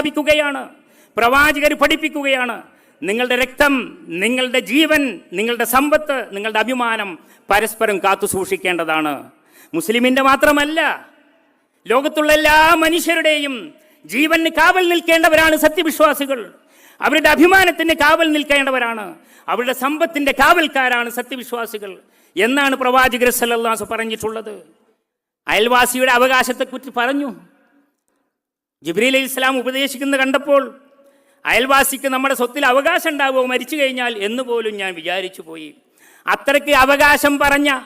പ്രഖ്യാപിക്കുകയാണ്. പ്രവാചകർ പഠിപ്പിക്കുകയാണ്. നിങ്ങളുടെ രക്തം നിങ്ങളുടെ ജീവൻ നിങ്ങളുടെ സമ്പത്ത് നിങ്ങളുടെ അഭിമാനം പരസ്പരം കാത്തു സൂക്ഷിക്കേണ്ടതാണ്. മുസ്ലിമിന്റെ മാത്രമല്ല ലോകത്തുള്ള എല്ലാ മനുഷ്യരുടെയും ജീവന് കാവൽ നിൽക്കേണ്ടവരാണ് സത്യവിശ്വാസികൾ. അവരുടെ അഭിമാനത്തിന് കാവൽ നിൽക്കേണ്ടവരാണ്. അവരുടെ സമ്പത്തിന്റെ കാവൽക്കാരാണ് സത്യവിശ്വാസികൾ എന്നാണ് പ്രവാചകർ സല്ലല്ലാഹു പറഞ്ഞിട്ടുള്ളത്. അയൽവാസിയുടെ അവകാശത്തെക്കുറിച്ച് പറഞ്ഞു. ജിബ്രീൽ അലി ഇസ്ലാം ഉപദേശിക്കുന്നത് കണ്ടപ്പോൾ അയൽവാസിക്ക് നമ്മുടെ സ്വത്തിൽ അവകാശം ഉണ്ടാവുമോ? മരിച്ചു കഴിഞ്ഞാൽ എന്ന് പോലും ഞാൻ വിചാരിച്ചു പോയി. അത്രയ്ക്ക് അവകാശം പറഞ്ഞ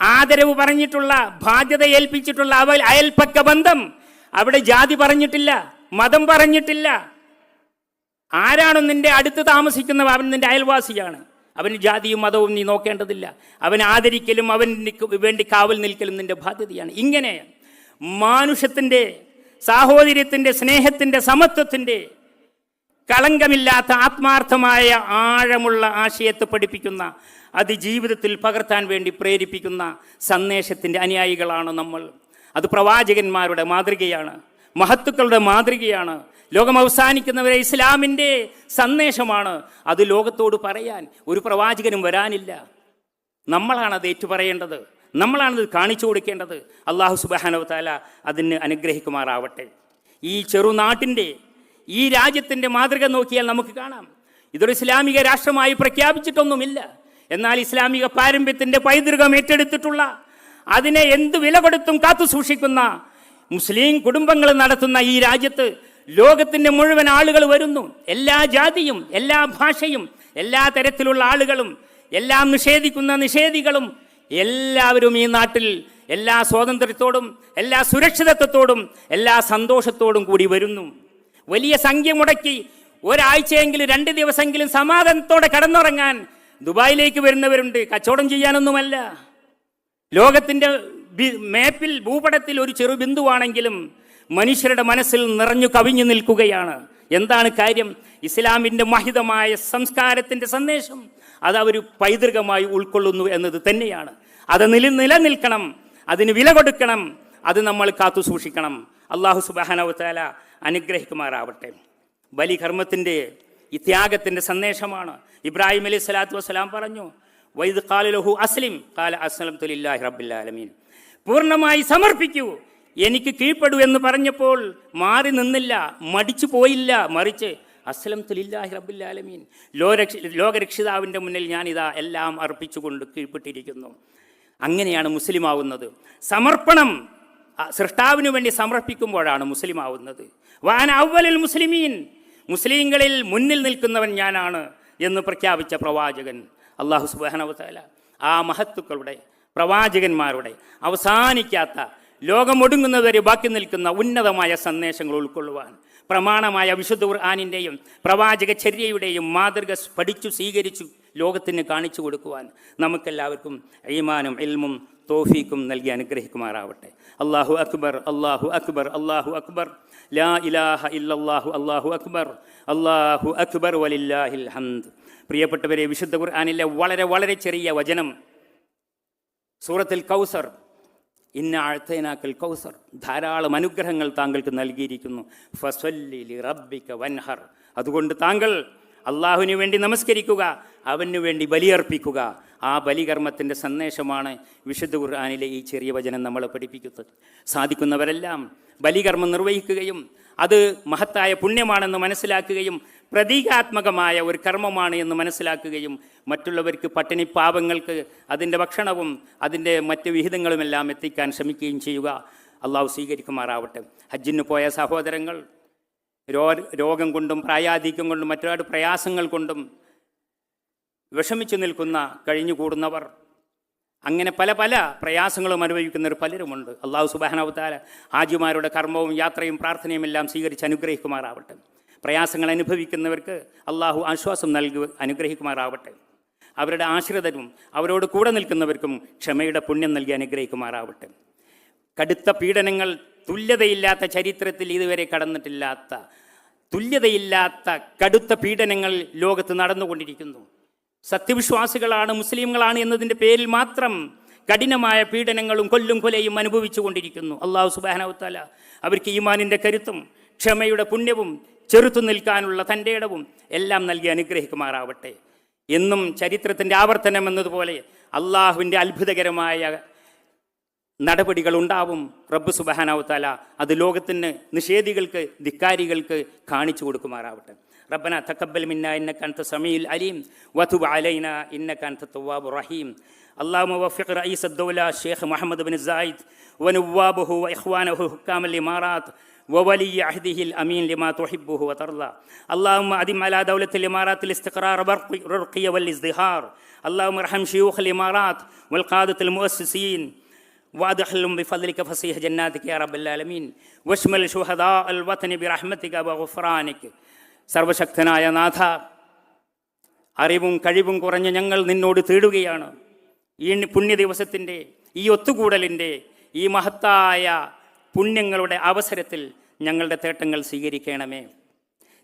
ആദരവ് പറഞ്ഞിട്ടുള്ള ബാധ്യത ഏൽപ്പിച്ചിട്ടുള്ള അവ അയൽപ്പക്ക ബന്ധം അവിടെ ജാതി പറഞ്ഞിട്ടില്ല മതം പറഞ്ഞിട്ടില്ല. ആരാണോ നിന്റെ അടുത്ത് താമസിക്കുന്നവ? അവൻ നിന്റെ അയൽവാസിയാണ്. അവന് ജാതിയും മതവും നീ നോക്കേണ്ടതില്ല. അവൻ ആദരിക്കലും അവൻ വേണ്ടി കാവൽ നിൽക്കലും നിന്റെ ബാധ്യതയാണ്. ഇങ്ങനെ മാനുഷത്തിന്റെ സാഹോദര്യത്തിന്റെ സ്നേഹത്തിന്റെ സമത്വത്തിന്റെ കളങ്കമില്ലാത്ത ആത്മാർത്ഥമായ ആഴമുള്ള ആശയത്തെ പഠിപ്പിക്കുന്ന അത് ജീവിതത്തിൽ പകർത്താൻ വേണ്ടി പ്രേരിപ്പിക്കുന്ന സന്ദേശത്തിന്റെ അനുയായികളാണ് നമ്മൾ. അത് പ്രവാചകന്മാരുടെ മാതൃകയാണ് മഹത്തുക്കളുടെ മാതൃകയാണ്. ലോകം അവസാനിക്കുന്നവരെ ഇസ്ലാമിന്റെ സന്ദേശമാണ്. അത് ലോകത്തോട് പറയാൻ ഒരു പ്രവാചകനും വരാനില്ല. നമ്മളാണ് അത് ഏറ്റുപറയേണ്ടത് നമ്മളാണത് കാണിച്ചു കൊടുക്കേണ്ടത്. അള്ളാഹു സുബാനവത്താല താല അതിന് അനുഗ്രഹിക്കുമാറാവട്ടെ. ഈ ചെറുനാട്ടിന്റെ ഈ രാജ്യത്തിന്റെ മാതൃക നോക്കിയാൽ നമുക്ക് കാണാം. ഇതൊരു ഇസ്ലാമിക രാഷ്ട്രമായി പ്രഖ്യാപിച്ചിട്ടൊന്നുമില്ല. എന്നാൽ ഇസ്ലാമിക പാരമ്പര്യത്തിന്റെ പൈതൃകം ഏറ്റെടുത്തിട്ടുള്ള അതിനെ എന്ത് വില കൊടുത്തും കാത്തു സൂക്ഷിക്കുന്ന മുസ്ലിം കുടുംബങ്ങൾ നടത്തുന്ന ഈ രാജ്യത്ത് ലോകത്തിന്റെ മുഴുവൻ ആളുകൾ വരുന്നു. എല്ലാ ജാതിയും എല്ലാ ഭാഷയും എല്ലാ തരത്തിലുള്ള ആളുകളും എല്ലാം നിഷേധിക്കുന്ന നിഷേധികളും എല്ലാവരും ഈ നാട്ടിൽ എല്ലാ സ്വാതന്ത്ര്യത്തോടും എല്ലാ സുരക്ഷിതത്വത്തോടും എല്ലാ സന്തോഷത്തോടും കൂടി വരുന്നു. വലിയ സംഖ്യ മുടക്കി ഒരാഴ്ചയെങ്കിലും രണ്ട് ദിവസമെങ്കിലും സമാധാനത്തോടെ കടന്നുറങ്ങാൻ ദുബായിലേക്ക് വരുന്നവരുണ്ട്. കച്ചവടം ചെയ്യാനൊന്നുമല്ല. ലോകത്തിന്റെ മേപ്പിൽ ഭൂപടത്തിൽ ഒരു ചെറു ബിന്ദുവാണെങ്കിലും മനുഷ്യരുടെ മനസ്സിൽ നിറഞ്ഞു കവിഞ്ഞു നിൽക്കുകയാണ്. എന്താണ് കാര്യം? ഇസ്ലാമിന്റെ മഹിതമായ സംസ്കാരത്തിന്റെ സന്ദേശം. അത് അവർ പൈതൃകമായി ഉൾക്കൊള്ളുന്നു എന്നത് തന്നെയാണ്. അത് നില നിലനിൽക്കണം അതിന് വില കൊടുക്കണം അത് നമ്മൾ കാത്തു സൂക്ഷിക്കണം. അള്ളാഹു സുബാനവത്താല അനുഗ്രഹിക്കുമാറാവട്ടെ. ബലികർമ്മത്തിന്റെ ഈ ത്യാഗത്തിന്റെ സന്ദേശമാണ്. ഇബ്രാഹിം അലൈഹി സ്വലാത്തു വസ്സലാം പറഞ്ഞു വൈദ് കാലലഹു അസ്ലിം കാല അസ്ലം തുലില്ലാഹി റബ്ബില്ലാലമീൻ പൂർണമായി സമർപ്പിക്കൂ. എനിക്ക് കീഴ്പ്പെടൂ എന്ന് പറഞ്ഞപ്പോൾ മാറി നിന്നില്ല മടിച്ചു പോയില്ല മറിച്ച് അസ്ലം തുലില്ലാഹി റബ്ബുല്ലാലമീൻ ലോകരക്ഷ ലോകരക്ഷിതാവിന്റെ മുന്നിൽ ഞാനിതാ എല്ലാം അർപ്പിച്ചുകൊണ്ട് കീഴ്പ്പെട്ടിരിക്കുന്നു. അങ്ങനെയാണ് മുസ്ലിം ആവുന്നത് സമർപ്പണം സൃഷ്ടാവിന് വേണ്ടി സമർപ്പിക്കുമ്പോഴാണ് മുസ്ലിം ആവുന്നത് വാൻ അവലിൽ മുസ്ലിമീൻ. മുസ്ലിങ്ങളിൽ മുന്നിൽ നിൽക്കുന്നവൻ ഞാനാണ് എന്ന് പ്രഖ്യാപിച്ച പ്രവാചകൻ അള്ളാഹു സുബാനവത്താല ആ മഹത്തുക്കളുടെ പ്രവാചകന്മാരുടെ അവസാനിക്കാത്ത ലോകമൊടുങ്ങുന്നവരെ ബാക്കി നിൽക്കുന്ന ഉന്നതമായ സന്ദേശങ്ങൾ ഉൾക്കൊള്ളുവാൻ പ്രമാണമായ വിശുദ്ധ ഖുർആാനിന്റെയും പ്രവാചക ചര്യയുടെയും മാതൃക പഠിച്ചു സ്വീകരിച്ചു ലോകത്തിന് കാണിച്ചു കൊടുക്കുവാൻ നമുക്കെല്ലാവർക്കും ഈമാനും ഇൽമും തോഫീക്കും നൽകി അനുഗ്രഹിക്കുമാറാവട്ടെ. അള്ളാഹു അക്ബർ അള്ളാഹു അക്ബർ അള്ളാഹു അക്ബർ. ലാ ഇലാഹ ഇല്ലാഹു അള്ളാഹു അക്ബർ. അള്ളാഹു അക്ബർ വലില്ലാഹിൽ ഹംദ്. പ്രിയപ്പെട്ടവരെ വിശുദ്ധ ഖുർആാനിലെ വളരെ വളരെ ചെറിയ വചനം സൂറത്തിൽ കൗസർ ഇന്ന ആഴ്ത്തനാക്കൽ കൗസർ. ധാരാളം അനുഗ്രഹങ്ങൾ താങ്കൾക്ക് നൽകിയിരിക്കുന്നു. ഫസ്വല്ലി റബ്ബിക്ക റബ്ബിക വൻഹർ. അതുകൊണ്ട് താങ്കൾ അള്ളാഹുവിന് വേണ്ടി നമസ്കരിക്കുക അവന് വേണ്ടി ബലിയർപ്പിക്കുക. ആ ബലികർമ്മത്തിന്റെ സന്ദേശമാണ് വിശുദ്ധ ഖുർആാനിലെ ഈ ചെറിയ വചനം നമ്മളെ പഠിപ്പിക്കുന്നത്. സാധിക്കുന്നവരെല്ലാം ബലികർമ്മം നിർവഹിക്കുകയും അത് മഹത്തായ പുണ്യമാണെന്ന് മനസ്സിലാക്കുകയും പ്രതീകാത്മകമായ ഒരു കർമ്മമാണ് എന്ന് മനസ്സിലാക്കുകയും മറ്റുള്ളവർക്ക് പട്ടിണി പാപങ്ങൾക്ക് അതിന്റെ ഭക്ഷണവും അതിന്റെ മറ്റ് വിഹിതങ്ങളുമെല്ലാം എത്തിക്കാൻ ശ്രമിക്കുകയും ചെയ്യുക. അള്ളാഹു സ്വീകരിക്കുമാറാവട്ടെ. ഹജ്ജിന് പോയ സഹോദരങ്ങൾ രോ രോഗം കൊണ്ടും പ്രായാധിക്യം കൊണ്ടും മറ്റൊരുപാട് പ്രയാസങ്ങൾ കൊണ്ടും വിഷമിച്ചു നിൽക്കുന്ന കഴിഞ്ഞുകൂടുന്നവർ. അങ്ങനെ പല പല പ്രയാസങ്ങളും അനുഭവിക്കുന്നവർ പലരുമുണ്ട്. അള്ളാഹു സുബാനവതാര ഹാജിമാരുടെ കർമ്മവും യാത്രയും പ്രാർത്ഥനയും എല്ലാം സ്വീകരിച്ച് അനുഗ്രഹിക്കുമാറാവട്ടെ. പ്രയാസങ്ങൾ അനുഭവിക്കുന്നവർക്ക് അള്ളാഹു ആശ്വാസം നൽകി അനുഗ്രഹിക്കുമാറാവട്ടെ. അവരുടെ ആശ്രിതരും അവരോട് കൂടെ നിൽക്കുന്നവർക്കും ക്ഷമയുടെ പുണ്യം നൽകി അനുഗ്രഹിക്കുമാറാവട്ടെ. കടുത്ത പീഡനങ്ങൾ തുല്യതയില്ലാത്ത ചരിത്രത്തിൽ ഇതുവരെ കടന്നിട്ടില്ലാത്ത തുല്യതയില്ലാത്ത കടുത്ത പീഡനങ്ങൾ ലോകത്ത് നടന്നുകൊണ്ടിരിക്കുന്നു. സത്യവിശ്വാസികളാണ് മുസ്ലിങ്ങളാണ് എന്നതിന്റെ പേരിൽ മാത്രം കഠിനമായ പീഡനങ്ങളും കൊല്ലും കൊലയും അനുഭവിച്ചു കൊണ്ടിരിക്കുന്നു അള്ളാഹു സുബാനവത്താല അവർക്ക് ഈമാനിന്റെ കരുത്തും ക്ഷമയുടെ പുണ്യവും ചെറുത്തു നിൽക്കാനുള്ള തൻ്റെ ഇടവും എല്ലാം നൽകി അനുഗ്രഹിക്കുമാറാവട്ടെ എന്നും ചരിത്രത്തിൻ്റെ ആവർത്തനം എന്നതുപോലെ അള്ളാഹുവിൻ്റെ അത്ഭുതകരമായ നടപടികൾ ഉണ്ടാവും റബ്ബ് സുബഹാനാവുത്താല അത് ലോകത്തിന് നിഷേധികൾക്ക് ധിക്കാരികൾക്ക് കാണിച്ചു കൊടുക്കുമാറാവട്ടെ റബ്ബന തക്കബൽ മിന്ന ഇന്നക അൻത സമീൽ അലീം വതുബ് അലൈന ഇന്നക അൻത തവ്വാബുർ റഹീം اللهم وفق رئيس الدولة الشيخ محمد بن زايد ونوابه وإخوانه حكام الإمارات وولي عهده الأمين لما تحبه وترضى اللهم أدم على دولة الإمارات الاستقرار والرقي والازدهار اللهم ارحم شيوخ الإمارات والقادة المؤسسين وادخلهم بفضلك فصيح جناتك يا رب العالمين واشمل شهداء الوطن برحمتك وغفرانك സർവശക്തനായ നാഥ അറിവും കഴിവും കുറഞ്ഞ ഞങ്ങൾ നിന്നോട് തേടുകയാണ് ഈ പുണ്യ ദിവസത്തിൻ്റെ ഈ ഒത്തുകൂടലിൻ്റെ ഈ മഹത്തായ പുണ്യങ്ങളുടെ അവസരത്തിൽ ഞങ്ങളുടെ തേട്ടങ്ങൾ സ്വീകരിക്കണമേ.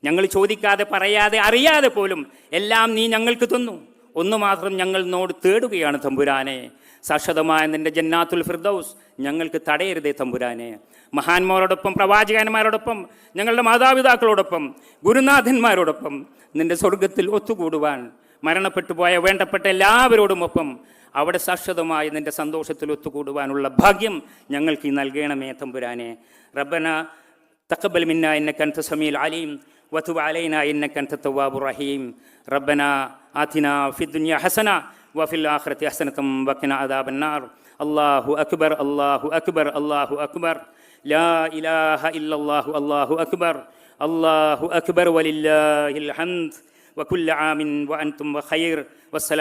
ഞങ്ങൾ ചോദിക്കാതെ പറയാതെ അറിയാതെ പോലും എല്ലാം നീ ഞങ്ങൾക്ക് തന്നു. ഒന്ന് മാത്രം ഞങ്ങൾ നോട് തേടുകയാണ് തമ്പുരാനെ. സാക്ഷതമായ നിന്റെ ജന്നാത്തുൽ ഫിർദൌസ് ഞങ്ങൾക്ക് തടയരുതേ തമ്പുരാനെ. മഹാന്മാരോടൊപ്പം പ്രവാചകന്മാരോടൊപ്പം ഞങ്ങളുടെ മാതാപിതാക്കളോടൊപ്പം ഗുരുനാഥന്മാരോടൊപ്പം നിന്റെ സ്വർഗത്തിൽ ഒത്തുകൂടുവാൻ മരണപ്പെട്ടു പോയ വേണ്ടപ്പെട്ട എല്ലാവരോടുമൊപ്പം അവിടെ സാക്ഷതമായി നിന്റെ സന്തോഷത്തിൽ ഒത്തുകൂടുവാനുള്ള ഭാഗ്യം ഞങ്ങൾക്ക് നൽകണമേ തമ്പുരാനെ. റബ്ബന تقبل منا إنك أنت السميع العليم وتب علينا إنك أنت التواب الرحيم. ربنا آتنا في الدنيا حسنة وفي الآخرة حسنة وقنا عذاب النار. الله أكبر الله أكبر الله أكبر. لا إله إلا الله الله أكبر. الله أكبر ولله الحمد. وكل عام وأنتم بخير. والسلام